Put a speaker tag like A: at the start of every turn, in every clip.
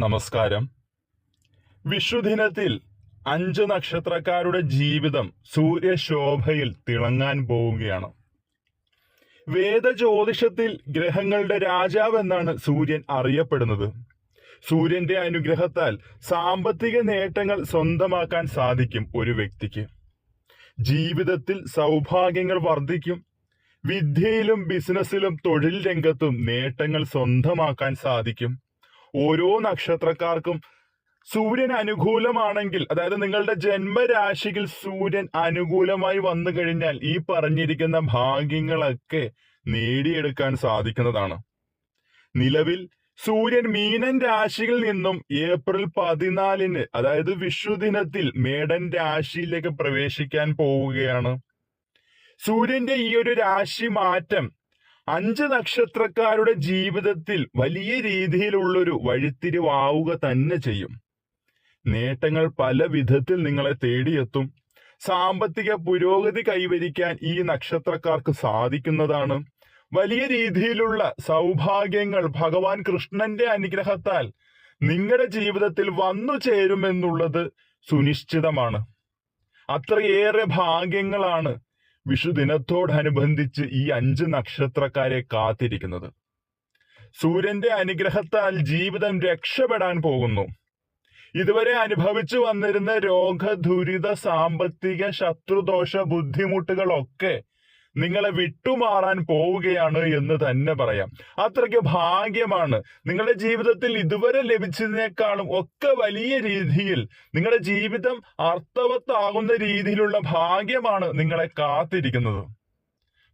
A: നമസ്കാരം. വിഷുദിനത്തിൽ അഞ്ച് നക്ഷത്രക്കാരുടെ ജീവിതം സൂര്യശോഭയിൽ തിളങ്ങാൻ പോവുകയാണ്. വേദജ്യോതിഷത്തിൽ ഗ്രഹങ്ങളുടെ രാജാവ് എന്നാണ് സൂര്യൻ അറിയപ്പെടുന്നത്. സൂര്യന്റെ അനുഗ്രഹത്താൽ സാമ്പത്തിക നേട്ടങ്ങൾ സ്വന്തമാക്കാൻ സാധിക്കും ഒരു വ്യക്തിക്ക്. ജീവിതത്തിൽ സൗഭാഗ്യങ്ങൾ വർദ്ധിക്കും. വിദ്യയിലും ബിസിനസ്സിലും തൊഴിൽ രംഗത്തും നേട്ടങ്ങൾ സ്വന്തമാക്കാൻ സാധിക്കും. ഓരോ നക്ഷത്രക്കാർക്കും സൂര്യൻ അനുകൂലമാണെങ്കിൽ അതായത് നിങ്ങളുടെ ജന്മരാശിയിൽ സൂര്യൻ അനുകൂലമായി വന്നു കഴിഞ്ഞാൽ ഈ പറഞ്ഞിരിക്കുന്ന ഭാഗ്യങ്ങളൊക്കെ നേടിയെടുക്കാൻ സാധിക്കുന്നതാണ്. നിലവിൽ സൂര്യൻ മീനൻ രാശിയിൽ നിന്നും ഏപ്രിൽ പതിനാലിന് അതായത് വിഷു ദിനത്തിൽ മേടൻ രാശിയിലേക്ക് പ്രവേശിക്കാൻ പോവുകയാണ്. സൂര്യന്റെ ഈ ഒരു രാശി മാറ്റം അഞ്ച് നക്ഷത്രക്കാരുടെ ജീവിതത്തിൽ വലിയ രീതിയിലുള്ളൊരു വഴിത്തിരിവാവുക തന്നെ ചെയ്യും. നേട്ടങ്ങൾ പല വിധത്തിൽ നിങ്ങളെ തേടിയെത്തും. സാമ്പത്തിക പുരോഗതി കൈവരിക്കാൻ ഈ നക്ഷത്രക്കാർക്ക് സാധിക്കുന്നതാണ്. വലിയ രീതിയിലുള്ള സൗഭാഗ്യങ്ങൾ ഭഗവാൻ കൃഷ്ണന്റെ അനുഗ്രഹത്താൽ നിങ്ങളുടെ ജീവിതത്തിൽ വന്നു ചേരുമെന്നുള്ളത് സുനിശ്ചിതമാണ്. അത്രയേറെ ഭാഗ്യങ്ങളാണ് വിഷുദിനത്തോടനുബന്ധിച്ച് ഈ അഞ്ച് നക്ഷത്രക്കാരെ കാത്തിരിക്കുന്നത്. സൂര്യന്റെ അനുഗ്രഹത്താൽ ജീവിതം രക്ഷപ്പെടാൻ പോകുന്നു. ഇതുവരെ അനുഭവിച്ചു വന്നിരുന്ന രോഗ ദുരിത സാമ്പത്തിക ശത്രുദോഷ ബുദ്ധിമുട്ടുകളൊക്കെ നിങ്ങളെ വിട്ടുമാറാൻ പോവുകയാണ് എന്ന് തന്നെ പറയാം. അത്രയ്ക്ക് ഭാഗ്യമാണ്. നിങ്ങളുടെ ജീവിതത്തിൽ ഇതുവരെ ലഭിച്ചതിനേക്കാളും ഒക്കെ വലിയ രീതിയിൽ നിങ്ങളുടെ ജീവിതം അർത്ഥവത്താകുന്ന രീതിയിലുള്ള ഭാഗ്യമാണ് നിങ്ങളെ കാത്തിരിക്കുന്നത്.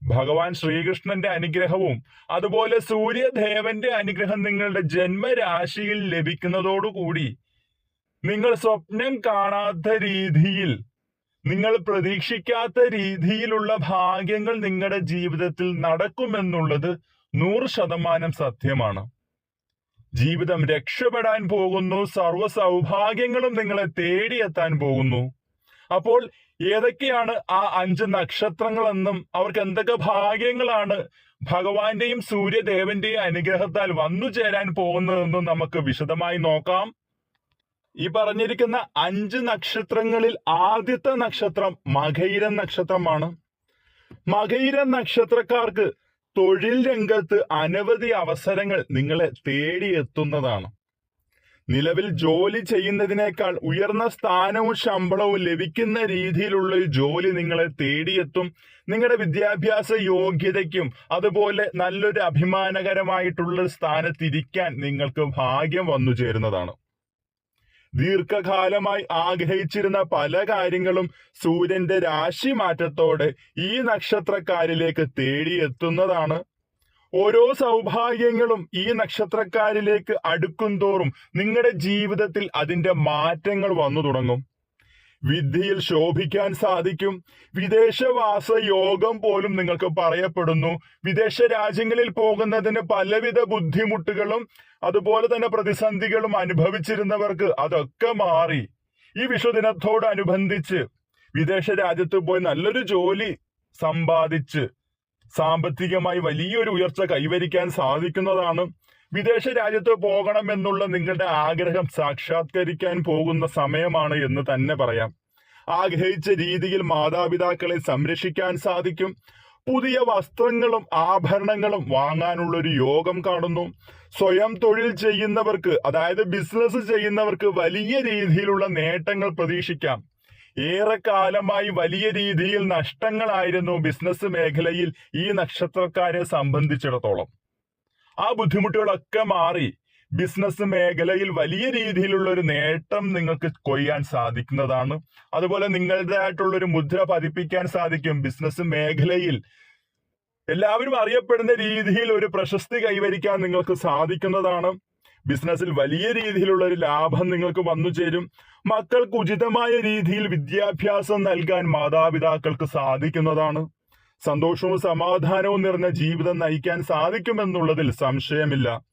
A: ഭഗവാൻ ശ്രീകൃഷ്ണന്റെ അനുഗ്രഹവും അതുപോലെ സൂര്യദേവന്റെ അനുഗ്രഹം നിങ്ങളുടെ ജന്മരാശിയിൽ ലഭിക്കുന്നതോടുകൂടി നിങ്ങൾ സ്വപ്നം കാണാത്ത രീതിയിൽ നിങ്ങൾ പ്രതീക്ഷിക്കാത്ത രീതിയിലുള്ള ഭാഗ്യങ്ങൾ നിങ്ങളുടെ ജീവിതത്തിൽ നടക്കുമെന്നുള്ളത് നൂറ് ശതമാനം സത്യമാണ്. ജീവിതം രക്ഷപ്പെടാൻ പോകുന്നു സർവ സൗഭാഗ്യങ്ങളും നിങ്ങളെ തേടിയെത്താൻ പോകുന്നു. അപ്പോൾ ഏതൊക്കെയാണ് ആ അഞ്ച് നക്ഷത്രങ്ങളെന്നും അവർക്ക് എന്തൊക്കെ ഭാഗ്യങ്ങളാണ് ഭഗവാന്റെയും സൂര്യദേവന്റെയും അനുഗ്രഹത്താൽ വന്നു ചേരാൻ പോകുന്നതെന്നും നമുക്ക് വിശദമായി നോക്കാം. ഈ പറഞ്ഞിരിക്കുന്ന അഞ്ച് നക്ഷത്രങ്ങളിൽ ആദ്യത്തെ നക്ഷത്രം മകയിരൻ നക്ഷത്രമാണ്. മകയിരൻ നക്ഷത്രക്കാർക്ക് തൊഴിൽ രംഗത്ത് അനവധി അവസരങ്ങൾ നിങ്ങളെ തേടിയെത്തുന്നതാണ്. നിലവിൽ ജോലി ചെയ്യുന്നതിനേക്കാൾ ഉയർന്ന സ്ഥാനവും ശമ്പളവും ലഭിക്കുന്ന രീതിയിലുള്ള ഒരു ജോലി നിങ്ങളെ തേടിയെത്തും. നിങ്ങളുടെ വിദ്യാഭ്യാസ യോഗ്യതയ്ക്കും അതുപോലെ നല്ലൊരു അഭിമാനകരമായിട്ടുള്ള സ്ഥാനത്തിരിക്കാൻ നിങ്ങൾക്ക് ഭാഗ്യം വന്നു ചേരുന്നതാണ്. ദീർഘകാലമായി ആഗ്രഹിച്ചിരുന്ന പല കാര്യങ്ങളും സൂര്യന്റെ രാശി മാറ്റത്തോടെ ഈ നക്ഷത്രക്കാരിലേക്ക് തേടിയെത്തുന്നതാണ്. ഓരോ സൗഭാഗ്യങ്ങളും ഈ നക്ഷത്രക്കാരിലേക്ക് അടുക്കും തോറും നിങ്ങളുടെ ജീവിതത്തിൽ അതിന്റെ മാറ്റങ്ങൾ വന്നു തുടങ്ങും. വിദ്യയിൽ ശോഭിക്കാൻ സാധിക്കും. വിദേശവാസ യോഗം പോലും നിങ്ങൾക്ക് പറയപ്പെടുന്നു. വിദേശ രാജ്യങ്ങളിൽ പോകുന്നതിന് പലവിധ ബുദ്ധിമുട്ടുകളും അതുപോലെ തന്നെ പ്രതിസന്ധികളും അനുഭവിച്ചിരുന്നവർക്ക് അതൊക്കെ മാറി. ഈ വിഷുദിനത്തോടനുബന്ധിച്ച് വിദേശ രാജ്യത്ത് പോയി നല്ലൊരു ജോലി സമ്പാദിച്ച് സാമ്പത്തികമായി വലിയൊരു ഉയർച്ച കൈവരിക്കാൻ സാധിക്കുന്നതാണ് വിദേശ രാജ്യത്ത് പോകണം എന്നുള്ള നിങ്ങളുടെ ആഗ്രഹം സാക്ഷാത്കരിക്കാൻ പോകുന്ന സമയമാണ് എന്ന് തന്നെ പറയാം. ആഗ്രഹിച്ച രീതിയിൽ മാതാപിതാക്കളെ സംരക്ഷിക്കാൻ സാധിക്കും. പുതിയ വസ്ത്രങ്ങളും ആഭരണങ്ങളും വാങ്ങാനുള്ള ഒരു യോഗം കാണുന്നു. സ്വയം തൊഴിൽ ചെയ്യുന്നവർക്ക് അതായത് ബിസിനസ് ചെയ്യുന്നവർക്ക് വലിയ രീതിയിലുള്ള നേട്ടങ്ങൾ പ്രതീക്ഷിക്കാം. ഏറെക്കാലമായി വലിയ രീതിയിൽ നഷ്ടങ്ങളായിരുന്നു ബിസിനസ് മേഖലയിൽ ഈ നക്ഷത്രക്കാരെ സംബന്ധിച്ചിടത്തോളം. ആ ബുദ്ധിമുട്ടുകളൊക്കെ മാറി. ബിസിനസ് മേഖലയിൽ വലിയ രീതിയിലുള്ള ഒരു നേട്ടം നിങ്ങൾക്ക് കൊയ്യാൻ സാധിക്കുന്നതാണ്. അതുപോലെ നിങ്ങളുടേതായിട്ടുള്ള ഒരു മുദ്ര പതിപ്പിക്കാൻ സാധിക്കും. ബിസിനസ് മേഖലയിൽ എല്ലാവരും അറിയപ്പെടുന്ന രീതിയിൽ ഒരു പ്രശസ്തി കൈവരിക്കാൻ നിങ്ങൾക്ക് സാധിക്കുന്നതാണ്. ബിസിനസ്സിൽ വലിയ രീതിയിലുള്ള ഒരു ലാഭം നിങ്ങൾക്ക് വന്നു ചേരും. മക്കൾക്ക് ഉചിതമായ രീതിയിൽ വിദ്യാഭ്യാസം നൽകാൻ മാതാപിതാക്കൾക്ക് സാധിക്കുന്നതാണ്. സന്തോഷവും സമാധാനവും നിറഞ്ഞ ജീവിതം നയിക്കാൻ സാധിക്കുമെന്നുള്ളതിൽ സംശയമില്ല.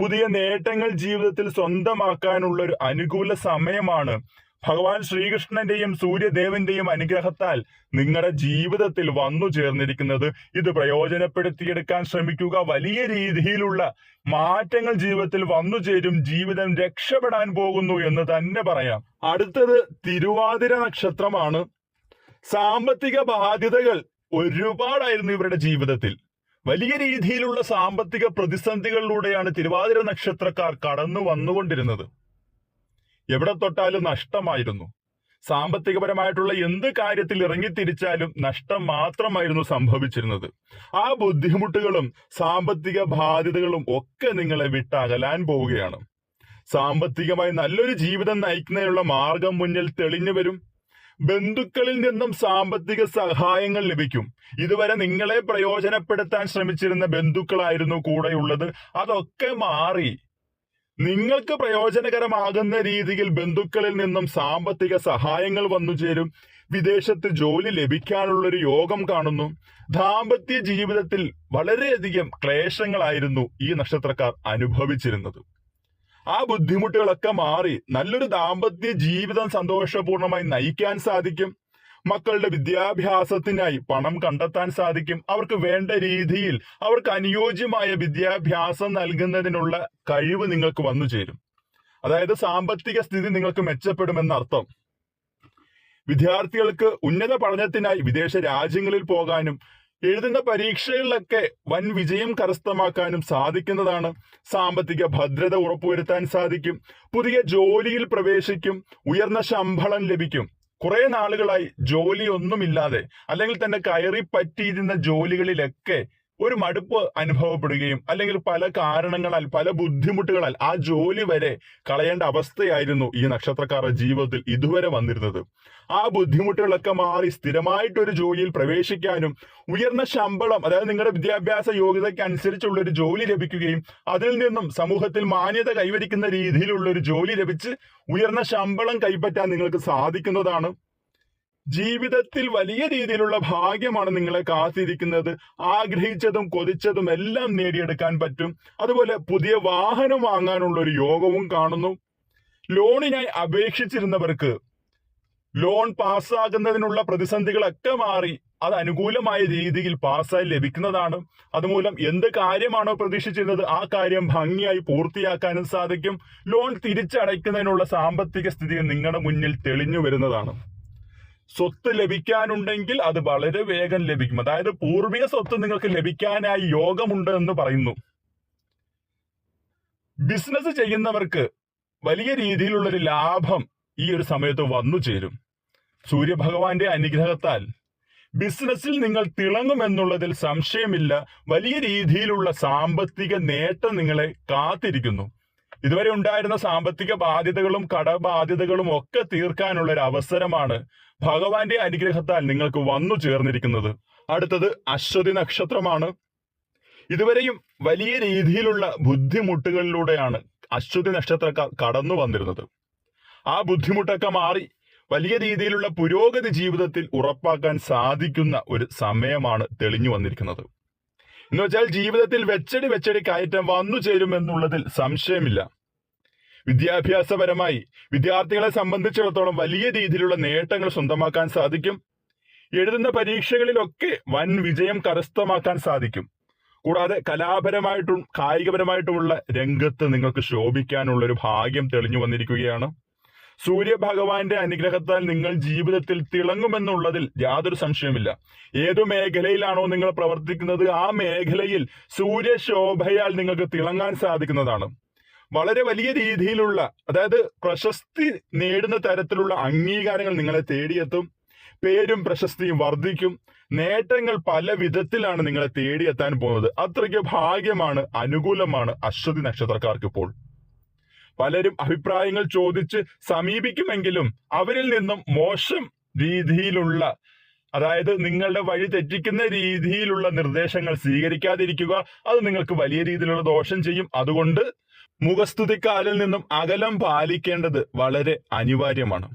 A: പുതിയ നേട്ടങ്ങൾ ജീവിതത്തിൽ സ്വന്തമാക്കാനുള്ള ഒരു അനുകൂല സമയമാണ്. ഭഗവാൻ ശ്രീകൃഷ്ണന്റെയും സൂര്യദേവന്റെയും അനുഗ്രഹത്താൽ നിങ്ങളുടെ ജീവിതത്തിൽ വന്നു ചേർന്നിരിക്കുന്നത്. ഇത് പ്രയോജനപ്പെടുത്തിയെടുക്കാൻ ശ്രമിക്കുക. വലിയ രീതിയിലുള്ള മാറ്റങ്ങൾ ജീവിതത്തിൽ വന്നു ചേരും. ജീവിതം രക്ഷപ്പെടാൻ പോകുന്നു എന്ന് തന്നെ പറയാം. അടുത്തത് തിരുവാതിര നക്ഷത്രമാണ്. സാമ്പത്തിക ബാധ്യതകൾ ഒരുപാടായിരുന്നു ഇവരുടെ ജീവിതത്തിൽ. വലിയ രീതിയിലുള്ള സാമ്പത്തിക പ്രതിസന്ധികളിലൂടെയാണ് തിരുവാതിര നക്ഷത്രക്കാർ കടന്നു വന്നുകൊണ്ടിരുന്നത്. എവിടെ തൊട്ടാലും നഷ്ടമായിരുന്നു. സാമ്പത്തികപരമായിട്ടുള്ള എന്ത് കാര്യത്തിൽ ഇറങ്ങിത്തിരിച്ചാലും നഷ്ടം മാത്രമായിരുന്നു സംഭവിച്ചിരുന്നത്. ആ ബുദ്ധിമുട്ടുകളും സാമ്പത്തിക ബാധ്യതകളും ഒക്കെ നിങ്ങളെ വിട്ടകലാൻ പോവുകയാണ്. സാമ്പത്തികമായി നല്ലൊരു ജീവിതം നയിക്കുന്നതിനുള്ള മാർഗം മുന്നിൽ തെളിഞ്ഞു വരും. ബന്ധുക്കളിൽ നിന്നും സാമ്പത്തിക സഹായങ്ങൾ ലഭിക്കും. ഇതുവരെ നിങ്ങളെ പ്രയോജനപ്പെടുത്താൻ ശ്രമിച്ചിരുന്ന ബന്ധുക്കളായിരുന്നു കൂടെയുള്ളത്. അതൊക്കെ മാറി. നിങ്ങൾക്ക് പ്രയോജനകരമാകുന്ന രീതിയിൽ ബന്ധുക്കളിൽ നിന്നും സാമ്പത്തിക സഹായങ്ങൾ വന്നു ചേരും. വിദേശത്ത് ജോലി ലഭിക്കാനുള്ളൊരു യോഗം കാണുന്നു. ദാമ്പത്യ ജീവിതത്തിൽ വളരെയധികം ക്ലേശങ്ങളായിരുന്നു ഈ നക്ഷത്രക്കാർ അനുഭവിച്ചിരുന്നത്. ആ ബുദ്ധിമുട്ടുകളൊക്കെ മാറി നല്ലൊരു ദാമ്പത്യ ജീവിതം സന്തോഷപൂർണമായി നയിക്കാൻ സാധിക്കും. മക്കളുടെ വിദ്യാഭ്യാസത്തിനായി പണം കണ്ടെത്താൻ സാധിക്കും. അവർക്ക് വേണ്ട രീതിയിൽ അവർക്ക് അനുയോജ്യമായ വിദ്യാഭ്യാസം നൽകുന്നതിനുള്ള കഴിവ് നിങ്ങൾക്ക് വന്നു ചേരും. അതായത് സാമ്പത്തിക സ്ഥിതി നിങ്ങൾക്ക് മെച്ചപ്പെടുമെന്നർത്ഥം വിദ്യാർത്ഥികൾക്ക് ഉന്നത പഠനത്തിനായി വിദേശ രാജ്യങ്ങളിൽ പോകാനും എഴുതുന്ന പരീക്ഷകളിലൊക്കെ വൻ വിജയം കരസ്ഥമാക്കാനും സാധിക്കുന്നതാണ്. സാമ്പത്തിക ഭദ്രത ഉറപ്പുവരുത്താൻ സാധിക്കും. പുതിയ ജോലിയിൽ പ്രവേശിക്കും. ഉയർന്ന ശമ്പളം ലഭിക്കും. കുറെ നാളുകളായി ജോലിയൊന്നുമില്ലാതെ അല്ലെങ്കിൽ തന്നെ കയറി പറ്റിയിരുന്ന ജോലികളിലൊക്കെ ഒരു മടുപ്പ് അനുഭവപ്പെടുകയും അല്ലെങ്കിൽ പല കാരണങ്ങളാൽ പല ബുദ്ധിമുട്ടുകളാൽ ആ ജോലി വരെ കളയേണ്ട അവസ്ഥയായിരുന്നു ഈ നക്ഷത്രക്കാരുടെ ജീവിതത്തിൽ ഇതുവരെ വന്നിരുന്നത്. ആ ബുദ്ധിമുട്ടുകളൊക്കെ മാറി സ്ഥിരമായിട്ടൊരു ജോലിയിൽ പ്രവേശിക്കാനും ഉയർന്ന ശമ്പളം അതായത് നിങ്ങളുടെ വിദ്യാഭ്യാസ യോഗ്യതയ്ക്ക് അനുസരിച്ചുള്ള ഒരു ജോലി ലഭിക്കുകയും അതിൽ നിന്നും സമൂഹത്തിൽ മാന്യത കൈവരിക്കുന്ന രീതിയിലുള്ള ഒരു ജോലി ലഭിച്ച് ഉയർന്ന ശമ്പളം കൈപ്പറ്റാൻ നിങ്ങൾക്ക് സാധിക്കുന്നതാണ് ജീവിതത്തിൽ വലിയ രീതിയിലുള്ള ഭാഗ്യമാണ് നിങ്ങളെ കാത്തിരിക്കുന്നത്. ആഗ്രഹിച്ചതും കൊതിച്ചതും എല്ലാം നേടിയെടുക്കാൻ പറ്റും. അതുപോലെ പുതിയ വാഹനം വാങ്ങാനുള്ള ഒരു യോഗവും കാണുന്നു. ലോണിനായി അപേക്ഷിച്ചിരുന്നവർക്ക് ലോൺ പാസ്സാകുന്നതിനുള്ള പ്രതിസന്ധികളൊക്കെ മാറി. അത് അനുകൂലമായ രീതിയിൽ പാസ്സായി ലഭിക്കുന്നതാണ്. അതുമൂലം എന്ത് കാര്യമാണോ പ്രതീക്ഷിച്ചിരുന്നത് ആ കാര്യം ഭംഗിയായി പൂർത്തിയാക്കാനും സാധിക്കും. ലോൺ തിരിച്ചടയ്ക്കുന്നതിനുള്ള സാമ്പത്തിക സ്ഥിതി നിങ്ങളുടെ മുന്നിൽ തെളിഞ്ഞു വരുന്നതാണ്. സ്വത്ത് ലഭിക്കാനുണ്ടെങ്കിൽ അത് വളരെ വേഗം ലഭിക്കും. അതായത് പൂർവിക സ്വത്ത് നിങ്ങൾക്ക് ലഭിക്കാനായി യോഗമുണ്ട് എന്ന് പറയുന്നു. ബിസിനസ് ചെയ്യുന്നവർക്ക് വലിയ രീതിയിലുള്ള ഒരു ലാഭം ഈ ഒരു സമയത്ത് വന്നു ചേരും. സൂര്യഭഗവാന്റെ അനുഗ്രഹത്താൽ. ബിസിനസ്സിൽ നിങ്ങൾ തിളങ്ങുമെന്നുള്ളതിൽ സംശയമില്ല. വലിയ രീതിയിലുള്ള സാമ്പത്തിക നേട്ടം നിങ്ങളെ കാത്തിരിക്കുന്നു. ഇതുവരെ ഉണ്ടായിരുന്ന സാമ്പത്തിക ബാധ്യതകളും കടബാധ്യതകളും ഒക്കെ തീർക്കാനുള്ള ഒരു അവസരമാണ് ഭഗവാന്റെ അനുഗ്രഹത്താൽ നിങ്ങൾക്ക് വന്നു ചേർന്നിരിക്കുന്നത്. അടുത്തത് അശ്വതി നക്ഷത്രമാണ്. ഇതുവരെയും വലിയ രീതിയിലുള്ള ബുദ്ധിമുട്ടുകളിലൂടെയാണ് അശ്വതി നക്ഷത്രക്കാർ കടന്നു വന്നിരുന്നത്. ആ ബുദ്ധിമുട്ടൊക്കെ മാറി വലിയ രീതിയിലുള്ള പുരോഗതി ജീവിതത്തിൽ ഉറപ്പാക്കാൻ സാധിക്കുന്ന ഒരു സമയമാണ് തെളിഞ്ഞു വന്നിരിക്കുന്നത്. എന്ന് വെച്ചാൽ ജീവിതത്തിൽ വെച്ചടി വെച്ചടി കയറ്റം വന്നു ചേരുമെന്നുള്ളതിൽ സംശയമില്ല. വിദ്യാഭ്യാസപരമായി വിദ്യാർത്ഥികളെ സംബന്ധിച്ചിടത്തോളം വലിയ രീതിയിലുള്ള നേട്ടങ്ങൾ സ്വന്തമാക്കാൻ സാധിക്കും. എഴുതുന്ന പരീക്ഷകളിലൊക്കെ വൻ വിജയം കരസ്ഥമാക്കാൻ സാധിക്കും. കൂടാതെ കലാപരമായിട്ടും കായികപരമായിട്ടുമുള്ള രംഗത്ത് നിങ്ങൾക്ക് ശോഭിക്കാനുള്ള ഒരു ഭാഗ്യം തെളിഞ്ഞു വന്നിരിക്കുകയാണ്. സൂര്യഭഗവാന്റെ അനുഗ്രഹത്താൽ നിങ്ങൾ ജീവിതത്തിൽ തിളങ്ങുമെന്നുള്ളതിൽ യാതൊരു സംശയമില്ല ഏതു മേഖലയിലാണോ നിങ്ങൾ പ്രവർത്തിക്കുന്നത് ആ മേഖലയിൽ സൂര്യശോഭയാൽ നിങ്ങൾക്ക് തിളങ്ങാൻ സാധിക്കുന്നതാണ്. വളരെ വലിയ രീതിയിലുള്ള അതായത് പ്രശസ്തി നേടുന്ന തരത്തിലുള്ള അംഗീകാരങ്ങൾ നിങ്ങളെ തേടിയെത്തും. പേരും പ്രശസ്തിയും വർദ്ധിക്കും. നേട്ടങ്ങൾ പല വിധത്തിലാണ് നിങ്ങളെ തേടിയെത്താൻ പോകുന്നത്. അത്രയ്ക്ക് ഭാഗ്യമാണ് അനുകൂലമാണ് അശ്വതി നക്ഷത്രക്കാർക്ക് ഇപ്പോൾ പലരും അഭിപ്രായങ്ങൾ ചോദിച്ച് സമീപിക്കുമെങ്കിലും അവരിൽ നിന്നും മോശം രീതിയിലുള്ള അതായത് നിങ്ങളുടെ വഴി തെറ്റിക്കുന്ന രീതിയിലുള്ള നിർദ്ദേശങ്ങൾ സ്വീകരിക്കാതിരിക്കുക അത് നിങ്ങൾക്ക് വലിയ രീതിയിലുള്ള ദോഷം ചെയ്യും. അതുകൊണ്ട് മുഖസ്തുതിക്കാലിൽ നിന്നും അകലം പാലിക്കേണ്ടത് വളരെ അനിവാര്യമാണ്.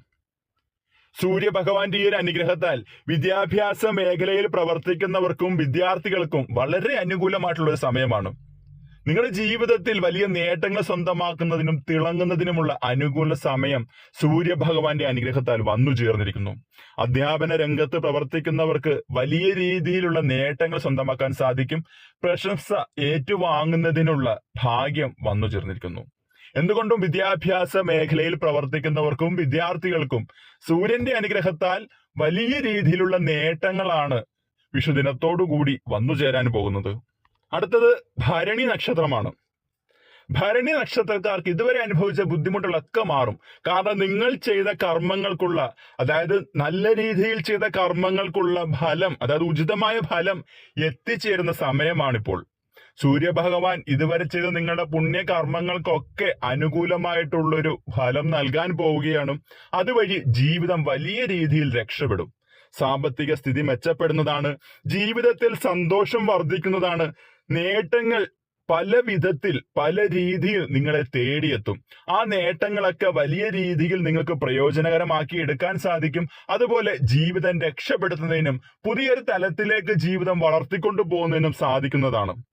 A: സൂര്യഭഗവാന്റെ ഈ ഒരു അനുഗ്രഹത്താൽ വിദ്യാഭ്യാസ മേഖലയിൽ പ്രവർത്തിക്കുന്നവർക്കും വിദ്യാർത്ഥികൾക്കും വളരെ അനുകൂലമായിട്ടുള്ള ഒരു സമയമാണ്. നിങ്ങളുടെ ജീവിതത്തിൽ വലിയ നേട്ടങ്ങൾ സ്വന്തമാക്കുന്നതിനും തിളങ്ങുന്നതിനുമുള്ള അനുകൂല സമയം സൂര്യഭഗവാന്റെ അനുഗ്രഹത്താൽ വന്നു ചേർന്നിരിക്കുന്നു. അധ്യാപന രംഗത്ത് പ്രവർത്തിക്കുന്നവർക്ക് വലിയ രീതിയിലുള്ള നേട്ടങ്ങൾ സ്വന്തമാക്കാൻ സാധിക്കും. പ്രശംസ ഏറ്റുവാങ്ങുന്നതിനുള്ള ഭാഗ്യം വന്നു ചേർന്നിരിക്കുന്നു. എന്തുകൊണ്ടും വിദ്യാഭ്യാസ മേഖലയിൽ പ്രവർത്തിക്കുന്നവർക്കും വിദ്യാർത്ഥികൾക്കും സൂര്യന്റെ അനുഗ്രഹത്താൽ വലിയ രീതിയിലുള്ള നേട്ടങ്ങളാണ് വിഷുദിനത്തോടുകൂടി വന്നു ചേരാൻ പോകുന്നത്. അടുത്തത് ഭരണി നക്ഷത്രമാണ്. ഭരണി നക്ഷത്രക്കാർക്ക് ഇതുവരെ അനുഭവിച്ച ബുദ്ധിമുട്ടുകളൊക്കെ മാറും. കാരണം നിങ്ങൾ ചെയ്ത കർമ്മങ്ങൾക്കുള്ള അതായത് നല്ല രീതിയിൽ ചെയ്ത കർമ്മങ്ങൾക്കുള്ള ഫലം അതായത് ഉചിതമായ ഫലം എത്തിച്ചേരുന്ന സമയമാണിപ്പോൾ. സൂര്യഭഗവാൻ ഇതുവരെ ചെയ്ത നിങ്ങളുടെ പുണ്യകർമ്മങ്ങൾക്കൊക്കെ അനുകൂലമായിട്ടുള്ളൊരു ഫലം നൽകാൻ പോവുകയാണ്. അതുവഴി ജീവിതം വലിയ രീതിയിൽ രക്ഷപ്പെടും. സാമ്പത്തിക സ്ഥിതി മെച്ചപ്പെടുന്നതാണ്. ജീവിതത്തിൽ സന്തോഷം വർദ്ധിക്കുന്നതാണ്. നേട്ടങ്ങൾ പല വിധത്തിൽ പല രീതിയിൽ നിങ്ങളെ തേടിയെത്തും. ആ നേട്ടങ്ങളൊക്കെ വലിയ രീതിയിൽ നിങ്ങൾക്ക് പ്രയോജനകരമാക്കി എടുക്കാൻ സാധിക്കും. അതുപോലെ ജീവിതം രക്ഷപ്പെടുത്തുന്നതിനും പുതിയൊരു തലത്തിലേക്ക് ജീവിതം വളർത്തിക്കൊണ്ടു പോകുന്നതിനും സാധിക്കുന്നതാണ്.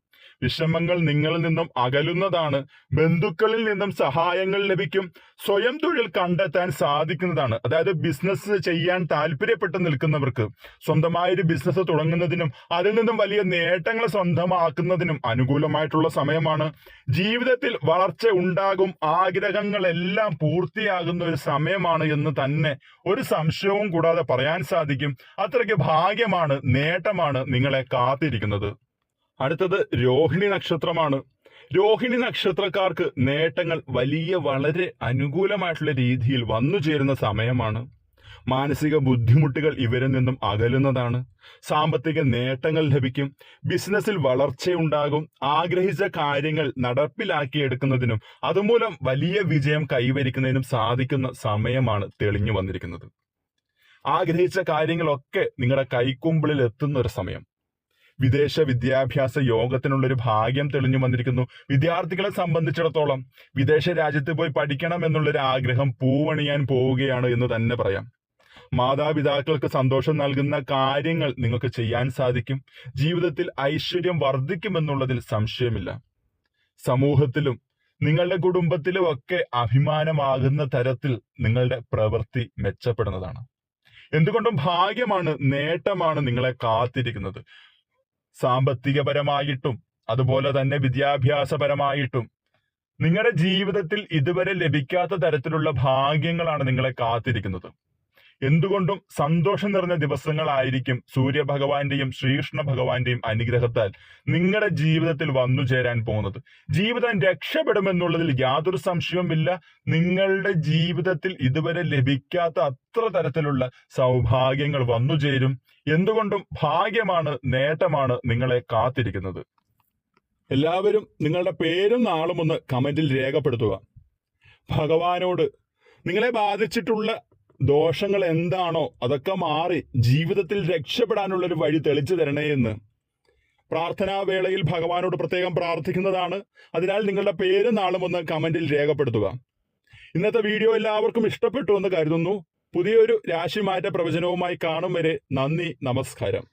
A: വിഷമങ്ങൾ നിങ്ങളിൽ നിന്നും അകലുന്നതാണ്. ബന്ധുക്കളിൽ നിന്നും സഹായങ്ങൾ ലഭിക്കും. സ്വയം തൊഴിൽ കണ്ടെത്താൻ സാധിക്കുന്നതാണ്. അതായത് ബിസിനസ് ചെയ്യാൻ താല്പര്യപ്പെട്ട് നിൽക്കുന്നവർക്ക് സ്വന്തമായൊരു ബിസിനസ് തുടങ്ങുന്നതിനും അതിൽ നിന്നും വലിയ നേട്ടങ്ങൾ സ്വന്തമാക്കുന്നതിനും അനുകൂലമായിട്ടുള്ള സമയമാണ്. ജീവിതത്തിൽ വളർച്ച ഉണ്ടാകും. ആഗ്രഹങ്ങളെല്ലാം പൂർത്തിയാകുന്ന ഒരു സമയമാണ് എന്ന് തന്നെ ഒരു സംശയവും കൂടാതെ പറയാൻ സാധിക്കും. അത്രയ്ക്ക് ഭാഗ്യമാണ് നേട്ടമാണ് നിങ്ങളെ കാത്തിരിക്കുന്നത്. അടുത്തത് രോഹിണി നക്ഷത്രമാണ്. രോഹിണി നക്ഷത്രക്കാർക്ക് നേട്ടങ്ങൾ വലിയ വളരെ അനുകൂലമായിട്ടുള്ള രീതിയിൽ വന്നു ചേരുന്ന സമയമാണ്. മാനസിക ബുദ്ധിമുട്ടുകൾ ഇവരിൽ നിന്നും അകലുന്നതാണ്. സാമ്പത്തിക നേട്ടങ്ങൾ ലഭിക്കും. ബിസിനസ്സിൽ വളർച്ചയുണ്ടാകും. ആഗ്രഹിച്ച കാര്യങ്ങൾ നടപ്പിലാക്കിയെടുക്കുന്നതിനും അതുമൂലം വലിയ വിജയം കൈവരിക്കുന്നതിനും സാധിക്കുന്ന സമയമാണ് തെളിഞ്ഞു വന്നിരിക്കുന്നത്. ആഗ്രഹിച്ച കാര്യങ്ങളൊക്കെ നിങ്ങളുടെ കൈക്കുമ്പിളിൽ എത്തുന്ന ഒരു സമയം. വിദേശ വിദ്യാഭ്യാസ യോഗത്തിനുള്ളൊരു ഭാഗ്യം തെളിഞ്ഞു വന്നിരിക്കുന്നു. വിദ്യാർത്ഥികളെ സംബന്ധിച്ചിടത്തോളം വിദേശ രാജ്യത്ത് പോയി പഠിക്കണം എന്നുള്ളൊരു ആഗ്രഹം പൂവണിയാൻ പോവുകയാണ് എന്ന് തന്നെ പറയാം. മാതാപിതാക്കൾക്ക് സന്തോഷം നൽകുന്ന കാര്യങ്ങൾ നിങ്ങൾക്ക് ചെയ്യാൻ സാധിക്കും. ജീവിതത്തിൽ ഐശ്വര്യം വർദ്ധിക്കുമെന്നുള്ളതിൽ സംശയമില്ല. സമൂഹത്തിലും നിങ്ങളുടെ കുടുംബത്തിലും ഒക്കെ അഭിമാനമാകുന്ന തരത്തിൽ നിങ്ങളുടെ പ്രവൃത്തി മെച്ചപ്പെടുന്നതാണ്. എന്തുകൊണ്ടും ഭാഗ്യമാണ് നേട്ടമാണ് നിങ്ങളെ കാത്തിരിക്കുന്നത്. സാമ്പത്തികപരമായിട്ടും അതുപോലെ തന്നെ വിദ്യാഭ്യാസപരമായിട്ടും നിങ്ങളുടെ ജീവിതത്തിൽ ഇതുവരെ ലഭിക്കാത്ത തരത്തിലുള്ള ഭാഗ്യങ്ങളാണ് നിങ്ങളെ കാത്തിരിക്കുന്നത്. എന്തുകൊണ്ടും സന്തോഷം നിറഞ്ഞ ദിവസങ്ങളായിരിക്കും സൂര്യഭഗവാന്റെയും ശ്രീകൃഷ്ണ ഭഗവാന്റെയും അനുഗ്രഹത്താൽ നിങ്ങളുടെ ജീവിതത്തിൽ വന്നു ചേരാൻ പോകുന്നത്. ജീവിതം രക്ഷപ്പെടുമെന്നുള്ളതിൽ യാതൊരു സംശയവുമില്ല. നിങ്ങളുടെ ജീവിതത്തിൽ ഇതുവരെ ലഭിക്കാത്ത അത്ര തരത്തിലുള്ള സൗഭാഗ്യങ്ങൾ വന്നു ചേരും. എന്തുകൊണ്ടും ഭാഗ്യമാണ് നേട്ടമാണ് നിങ്ങളെ കാത്തിരിക്കുന്നത്. എല്ലാവരും നിങ്ങളുടെ പേരും നാളും ഒന്ന് കമന്റിൽ രേഖപ്പെടുത്തുക. ഭഗവാനോട് നിങ്ങളെ ബാധിച്ചിട്ടുള്ള ദോഷങ്ങൾ എന്താണോ അതൊക്കെ മാറി ജീവിതത്തിൽ രക്ഷപ്പെടാനുള്ളൊരു വഴി തെളിച്ചു തരണേ എന്ന്. പ്രാർത്ഥനാ വേളയിൽ ഭഗവാനോട് പ്രത്യേകം പ്രാർത്ഥിക്കുന്നതാണ്. അതിനാൽ നിങ്ങളുടെ പേരും നാളും ഒന്ന് കമന്റിൽ രേഖപ്പെടുത്തുക. ഇന്നത്തെ വീഡിയോ എല്ലാവർക്കും ഇഷ്ടപ്പെട്ടു എന്ന് കരുതുന്നു. പുതിയൊരു രാശിമാറ്റ പ്രവചനവുമായി കാണും വരെ നന്ദി നമസ്കാരം.